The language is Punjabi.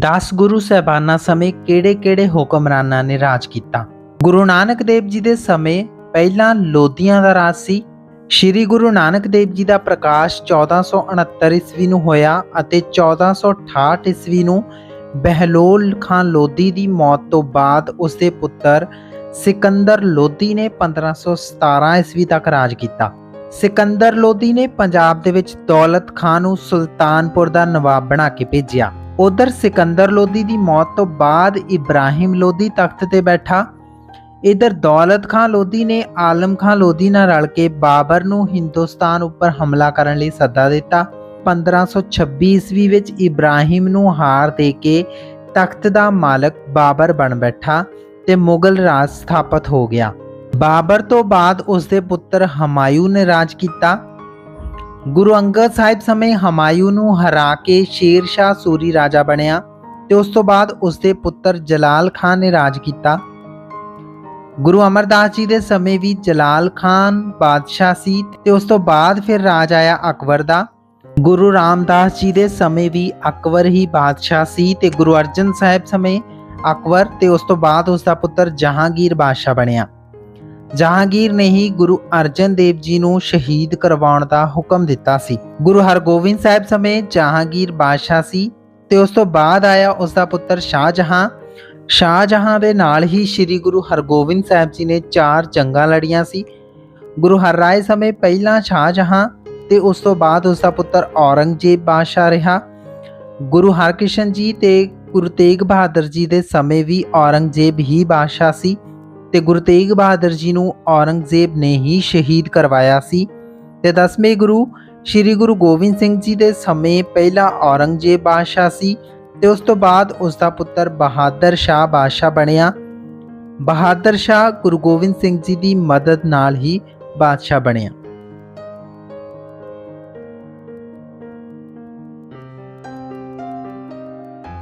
10 ਗੁਰੂ ਸਹਿਬਾਨਾਂ ਸਮੇਂ ਕਿਹੜੇ-ਕਿਹੜੇ ਹੁਕਮਰਾਨਾਂ ਨੇ ਰਾਜ ਕੀਤਾ? ਗੁਰੂ ਨਾਨਕ ਦੇਵ ਜੀ ਦੇ ਸਮੇਂ ਪਹਿਲਾਂ ਲੋਧੀਆਂ ਦਾ ਰਾਜ ਸੀ। ਸ਼੍ਰੀ ਗੁਰੂ ਨਾਨਕ ਦੇਵ ਜੀ ਦਾ ਪ੍ਰਕਾਸ਼ 1469 ਈਸਵੀ ਨੂੰ ਹੋਇਆ ਅਤੇ 1468 ਈਸਵੀ ਨੂੰ ਬਹਿਲੋਲ ਖਾਨ ਲੋਧੀ ਦੀ ਮੌਤ ਤੋਂ ਬਾਅਦ ਉਸ ਦੇ ਪੁੱਤਰ ਸਿਕੰਦਰ ਲੋਧੀ ਨੇ 1517 ਈਸਵੀ ਤੱਕ ਰਾਜ ਕੀਤਾ। ਸਿਕੰਦਰ ਲੋਧੀ ਨੇ ਪੰਜਾਬ ਦੇ ਵਿੱਚ ਦੌਲਤ ਖਾਨ ਨੂੰ ਸੁਲਤਾਨਪੁਰ ਦਾ ਨਵਾਬ ਬਣਾ ਕੇ ਭੇਜਿਆ। ਉਧਰ ਸਿਕੰਦਰ ਲੋਧੀ ਦੀ ਮੌਤ ਤੋਂ ਬਾਅਦ ਇਬਰਾਹਿਮ ਲੋਧੀ ਤਖਤ ਤੇ ਬੈਠਾ। ਇਧਰ ਦੌਲਤ ਖਾਨ ਲੋਧੀ ਨੇ ਆਲਮ ਖਾਨ ਲੋਧੀ ਨਾਲ ਰਲ ਕੇ ਬਾਬਰ ਨੂੰ ਹਿੰਦੁਸਤਾਨ ਉੱਪਰ ਹਮਲਾ ਕਰਨ ਲਈ ਸੱਦਾ ਦਿੱਤਾ। 1526 ਈਸਵੀ ਵਿੱਚ ਇਬਰਾਹਿਮ ਨੂੰ ਹਾਰ ਦੇ ਕੇ ਤਖਤ ਦਾ ਮਾਲਕ ਬਾਬਰ ਬਣ ਬੈਠਾ ਤੇ ਮੁਗਲ ਰਾਜ ਸਥਾਪਿਤ ਹੋ ਗਿਆ। ਬਾਬਰ ਤੋਂ ਬਾਅਦ ਉਸ ਦੇ ਪੁੱਤਰ ਹਮਾਯੂ ਨੇ ਰਾਜ ਕੀਤਾ। ਗੁਰੂ ਅੰਗਦ ਸਾਹਿਬ ਸਮੇਂ ਹਮਾਯੂ ਨੂੰ ਹਰਾ ਕੇ ਸ਼ੇਰ ਸ਼ਾਹ ਸੂਰੀ ਰਾਜਾ ਬਣਿਆ ਤੇ ਉਸ ਤੋਂ ਬਾਅਦ ਉਸ ਦੇ ਪੁੱਤਰ ਜਲਾਲ ਖਾਨ ਨੇ ਰਾਜ ਕੀਤਾ। ਗੁਰੂ ਅਮਰਦਾਸ ਜੀ ਦੇ ਸਮੇਂ ਵੀ ਜਲਾਲ ਖਾਨ ਬਾਦਸ਼ਾਹ ਸੀ ਤੇ ਉਸ ਤੋਂ ਬਾਅਦ ਫਿਰ ਰਾਜ ਆਇਆ ਅਕਬਰ ਦਾ। ਗੁਰੂ ਰਾਮਦਾਸ ਜੀ ਦੇ ਸਮੇਂ ਵੀ ਅਕਬਰ ਹੀ ਬਾਦਸ਼ਾਹ ਸੀ ਤੇ ਗੁਰੂ ਅਰਜਨ ਸਾਹਿਬ ਸਮੇਂ ਅਕਬਰ ਤੇ ਉਸ ਤੋਂ ਬਾਅਦ ਉਸ ਦਾ ਪੁੱਤਰ ਜਹਾਂਗੀਰ ਬਾਦਸ਼ਾਹ ਬਣਿਆ। ਜਹਾਂਗੀਰ ਨੇ ਹੀ ਗੁਰੂ ਅਰਜਨ ਦੇਵ ਜੀ ਨੂੰ ਸ਼ਹੀਦ ਕਰਵਾਉਣ ਦਾ ਹੁਕਮ ਦਿੱਤਾ ਸੀ। ਗੁਰੂ ਹਰਗੋਬਿੰਦ ਸਾਹਿਬ ਸਮੇਂ ਜਹਾਂਗੀਰ ਬਾਦਸ਼ਾਹ ਸੀ ਤੇ ਉਸ ਤੋਂ ਬਾਅਦ ਆਇਆ ਉਸ ਦਾ ਪੁੱਤਰ ਸ਼ਾਹਜਹਾਂ। ਸ਼ਾਹਜਹਾਂ ਦੇ ਨਾਲ ਹੀ ਸ੍ਰੀ ਗੁਰੂ ਹਰਗੋਬਿੰਦ ਸਾਹਿਬ ਜੀ ਨੇ ਚਾਰ ਜੰਗਾਂ ਲੜੀਆਂ ਸੀ। ਗੁਰੂ ਹਰਰਾਏ ਸਮੇਂ ਪਹਿਲਾਂ ਸ਼ਾਹਜਹਾਂ ਤੇ ਉਸ ਤੋਂ ਬਾਅਦ ਉਸ ਦਾ ਪੁੱਤਰ ਔਰੰਗਜ਼ੇਬ ਬਾਦਸ਼ਾਹ ਰਿਹਾ। ਗੁਰੂ ਹਰਕ੍ਰਿਸ਼ਨ ਜੀ ਤੇ ਗੁਰੂ ਤੇਗ ਬਹਾਦਰ ਜੀ ਦੇ ਸਮੇਂ ਵੀ ਔਰੰਗਜ਼ੇਬ ਹੀ ਬਾਦਸ਼ਾਹ ਸੀ। ਤੇ ਗੁਰੂ ਤੇਗ ਬਹਾਦਰ ਜੀ ਨੂੰ ਔਰੰਗਜ਼ੇਬ ਨੇ ਹੀ ਸ਼ਹੀਦ ਕਰਵਾਇਆ ਸੀ ਤੇ ਦਸਵੇਂ ਗੁਰੂ ਸ੍ਰੀ ਗੁਰੂ ਗੋਬਿੰਦ ਸਿੰਘ ਜੀ ਦੇ ਸਮੇਂ ਪਹਿਲਾ ਔਰੰਗਜ਼ੇਬ ਬਾਦਸ਼ਾਹ ਸੀ ਤੇ ਉਸ ਤੋਂ ਬਾਅਦ ਉਸ ਦਾ ਪੁੱਤਰ ਬਹਾਦਰ ਸ਼ਾਹ ਬਾਦਸ਼ਾਹ ਬਣਿਆ। ਬਹਾਦਰ ਸ਼ਾਹ ਗੁਰੂ ਗੋਬਿੰਦ ਸਿੰਘ ਜੀ ਦੀ ਮਦਦ ਨਾਲ ਹੀ ਬਾਦਸ਼ਾਹ ਬਣਿਆ।